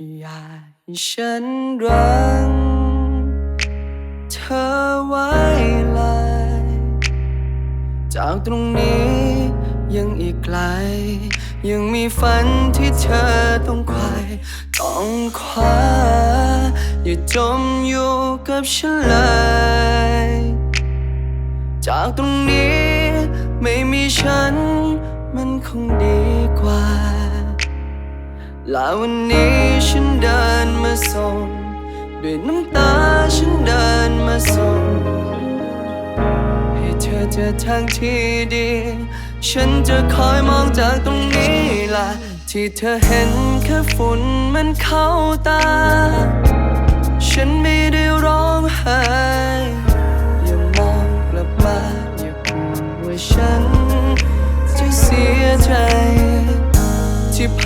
อย่าให้ฉันรังเธอไว้เลย จากตรงนี้ยังอีกไกล ยังมีฝันที่เธอต้องควายต้องคว้าอย่าจมอยู่กับฉันเลย จากตรงนี้ไม่มีฉันมันคงดีกว่า ละวันนี้ฉันเดินมาส่ง ด้วยน้ำตาฉันเดินมาส่ง ให้เธอเจอทางที่ดี ฉันจะคอยมองจากตรงนี้ล่ะ ที่เธอเห็นแค่ฝุ่นมันเข้าตา ฉันไม่ได้ร้องไห้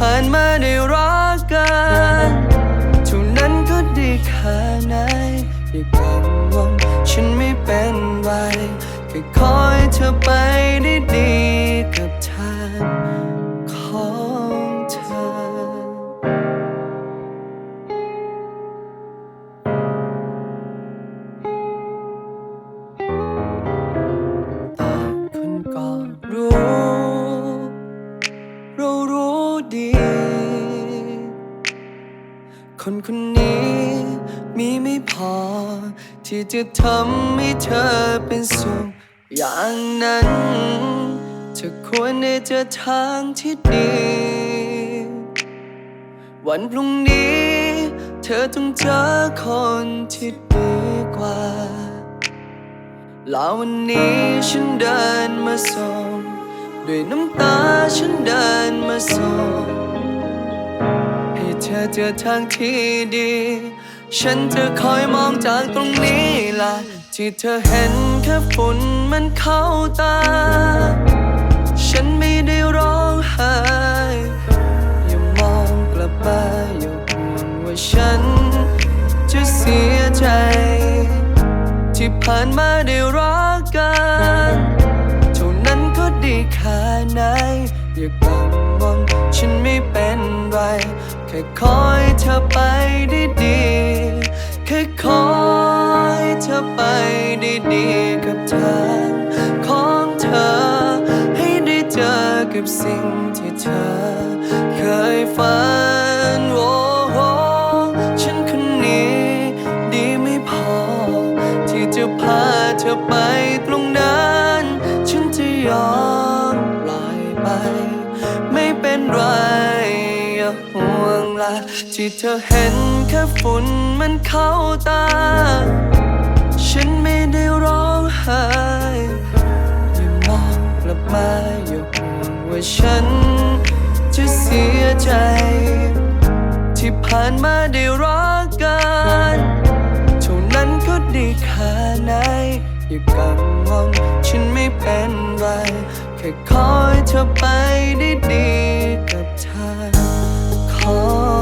ผ่านมาได้รักกันเท่านั้นก็ดีแค่ไหนอย่ากังวลฉันไม่เป็นไรแค่คอยเธอไปได้ดีกับทางขอ คนคนนี้มีไม่พอ ที่จะทำให้เธอเป็นสุขอย่างนั้นเธอควรได้เจอทางที่ดี วันพรุ่งนี้ เธอต้องเจอคนที่ดีกว่าแล้ววันนี้ฉันเดินมาส่งด้วยน้ำตาฉันเดินมาส่ง เจอทางที่ดี ฉันจะคอยมองจากตรงนี้ล่ะ ที่เธอเห็นแค่ฝุ่นมันเข้าตา ฉันไม่ได้ร้องไห้อย่ามองกลับมาอย่าห่วงว่าฉัน จะเสียใจ ที่ผ่านมาได้รักกันเท่านั้นก็ดีแค่ไหนอย่ากังวลฉันไม่เป็นไร ค่คอยเธอไปได้ดีแค่คอยเธอไปได้ดีกับทางของเธอ ให้ได้เจอกับสิ่งที่เธอ เคยฝันโอ้โหฉันคนนี้ดีไม่พอ ที่จะพาเธอไปตรงนั้น ห่วงละที่เธอเห็นแค่ฝุ่นมันเข้าตา ฉันไม่ได้ร้องไห้อย่ามองกลับมาอย่าห่วงว่าฉันจะเสียใจ ที่ผ่านมาได้รักกันเท่านั้นก็ดีแค่ไหนอย่ากังวลฉันไม่เป็นไร แค่คอยเธอไปได้ดีกับเธอ Oh.